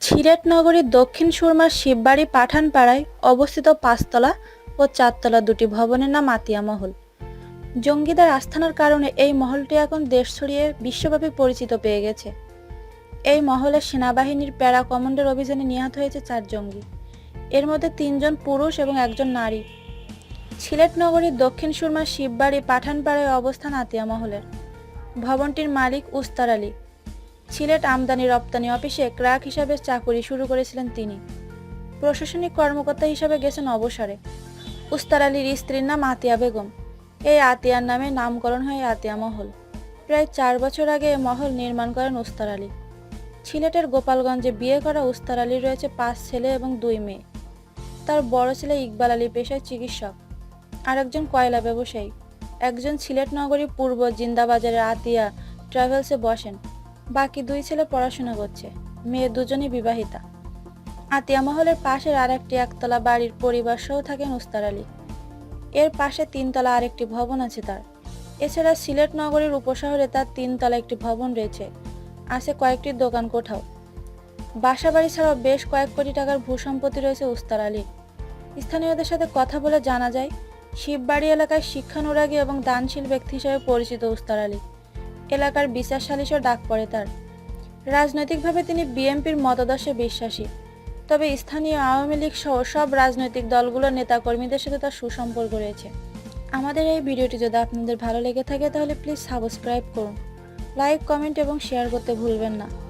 সিলেট নগরীর দক্ষিণ সুরমার শিববাড়ি পাঠানপাড়ায় অবস্থিত পাঁচতলা ও চারতলা দুটি ভবনের নাম আতিয়া মহল। জঙ্গিদের আস্থানার কারণে এই মহলটি এখন দেশ ছড়িয়ে বিশ্বব্যাপী পরিচিত পেয়ে গেছে। এই মহলে সেনাবাহিনীর প্যারা কমান্ডের অভিযানে নিহত হয়েছে চার জঙ্গি। এর মধ্যে তিনজন পুরুষ এবং একজন নারী। সিলেট নগরীর দক্ষিণ সুরমার শিববাড়ি পাঠানপাড়ায় অবস্থান আতিয়া মহলের। ভবনটির মালিক উস্তার আলী। সিলেট আমদানি রপ্তানি অফিসে ক্রাক হিসাবে চাকুরি শুরু করেছিলেন তিনি। প্রশাসনিক কর্মকর্তা হিসাবে গেছেন অবসরে। উস্তার আলীর স্ত্রীর নাম আতিয়া বেগম। এই আতিয়ার নামে নামকরণ হয় আতিয়া মহল। প্রায় চার বছর আগে এ মহল নির্মাণ করেন উস্তার আলী। সিলেটের গোপালগঞ্জে বিয়ে করা উস্তার আলীর রয়েছে পাঁচ ছেলে এবং দুই মেয়ে। তার বড় ছেলে ইকবাল আলী পেশায় চিকিৎসক। আর একজন কয়লা ব্যবসায়ী। একজন সিলেট নগরী পূর্ব জিন্দাবাজারের আতিয়া ট্রাভেলসে বসেন। বাকি দুই ছেলে পড়াশোনা করছে। মেয়ে দুজনই বিবাহিতা। আতিয়া মহলের পাশের আরেকটি একতলা বাড়ির পরিবার সহ থাকেন উস্তার আলী। এর পাশে তিনতলা আরেকটি ভবন আছে তার। এছাড়া সিলেট নগরীর উপশহরে তার তিনতলা একটি ভবন রয়েছে। আছে কয়েকটি দোকান কোঠাও। বাসাবাড়ি ছাড়াও বেশ কয়েক কোটি টাকার ভূসম্পত্তি রয়েছে উস্তার আলীর। স্থানীয়দের সাথে কথা বলে জানা যায় শিববাড়ি এলাকায় শিক্ষানুরাগী এবং দানশীল ব্যক্তি হিসেবে পরিচিত উস্তার আলী। এলাকার বিচার সালিশও ডাক পড়ে তার। রাজনৈতিকভাবে তিনি বিএনপির মতাদর্শে বিশ্বাসী। তবে স্থানীয় আওয়ামী লীগ সহ সব রাজনৈতিক দলগুলোর নেতাকর্মীদের সাথে তার সুসম্পর্ক রয়েছে। আমাদের এই ভিডিওটি যদি আপনাদের ভালো লেগে থাকে, তাহলে প্লিজ সাবস্ক্রাইব করুন। লাইক কমেন্ট এবং শেয়ার করতে ভুলবেন না।